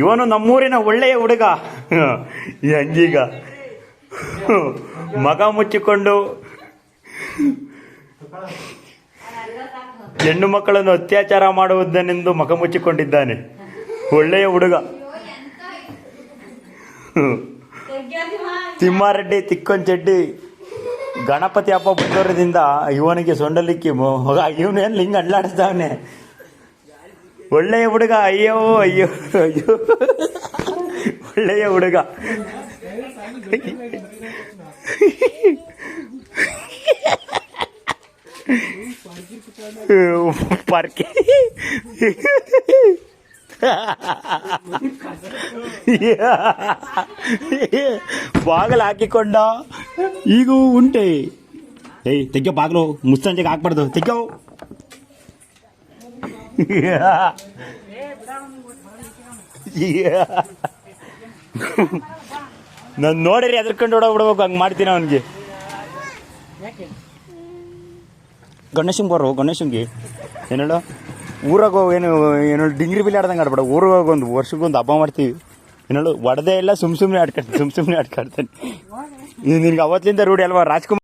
ಇವನು ನಮ್ಮೂರಿನ ಒಳ್ಳೆಯ ಹುಡುಗ. ಈ ಅಂಗೀಗ ಮಗ ಮುಚ್ಚಿಕೊಂಡು ಹೆಣ್ಣು ಮಕ್ಕಳನ್ನು ಅತ್ಯಾಚಾರ ಮಾಡುವುದನ್ನೆಂದು ಮಗ ಮುಚ್ಚಿಕೊಂಡಿದ್ದಾನೆ. ಒಳ್ಳೆಯ ಹುಡುಗ. ತಿಮ್ಮಾರೆಡ್ಡಿ, ತಿಕ್ಕೊಂಚೆಡ್ಡಿ. ಗಣಪತಿ ಹಬ್ಬ ಬಂದೋರದಿಂದ ಇವನಿಗೆ ಸೊಂಡಲಿಕ್ಕಿ ಮಗ, ಇವನೇನು ಲಿಂಗ ಅಡ್ಲಾಡಿಸ್ತಾವನೆ ಒಳ್ಳೆಯ ಹುಡುಗ, ಅಯ್ಯೋ ಅಯ್ಯೋ ಅಯ್ಯೋ. ಒಳ್ಳೆಯ ಹುಡುಗ. ಪಾರ್ಕಿ. ಬಾಗಿಲು ಹಾಕಿಕೊಂಡ ಈಗೂ ಉಂಟೆ. ಏಯ್, ತೆಗ್ಯೋ ಬಾಗ್ಲು ಮುಸ್ಸಂಜೆಗೆ ಹಾಕ್ಬಾರ್ದು. ತೆಗ್ಯೋ. ನಾನು ನೋಡಿರಿ ಎದ್ರಕೊಂಡು ಓಡೋಗ್ಬಿಡ್ಬೇಕು ಹಂಗೆ ಮಾಡ್ತೀನಿ ಅವನಿಗೆ. ಗಣೇಶಂಗೆ ಬರೋ, ಗಣೇಶಂಗೆ. ಏನೇಳು ಊರಾಗ ಏನು ಏನು ಡಿಂಗ್ರಿ ಬಿಲ್ ಆಡ್ದಂಗೆ ಆಡ್ಬೇಡ. ಊರಾಗ ಒಂದು ವರ್ಷಕ್ಕೊಂದು ಹಬ್ಬ ಮಾಡ್ತೀವಿ. ಏನೇಳು ಒಡದೆ ಎಲ್ಲ ಸುಮ್ ಸುಮ್ಮನೆ ಆಡ್ಕೊಳ್ತೀನಿ ಸುಮ್ ಸುಮ್ಮನೆ ಆಡ್ಕೊಳ್ತಾನೆ. ನಿನ್ಗೆ ಅವತ್ತಿಂದ ರೂಢಿ ಅಲ್ವಾ? ರಾಜ್ಕುಮಾರ್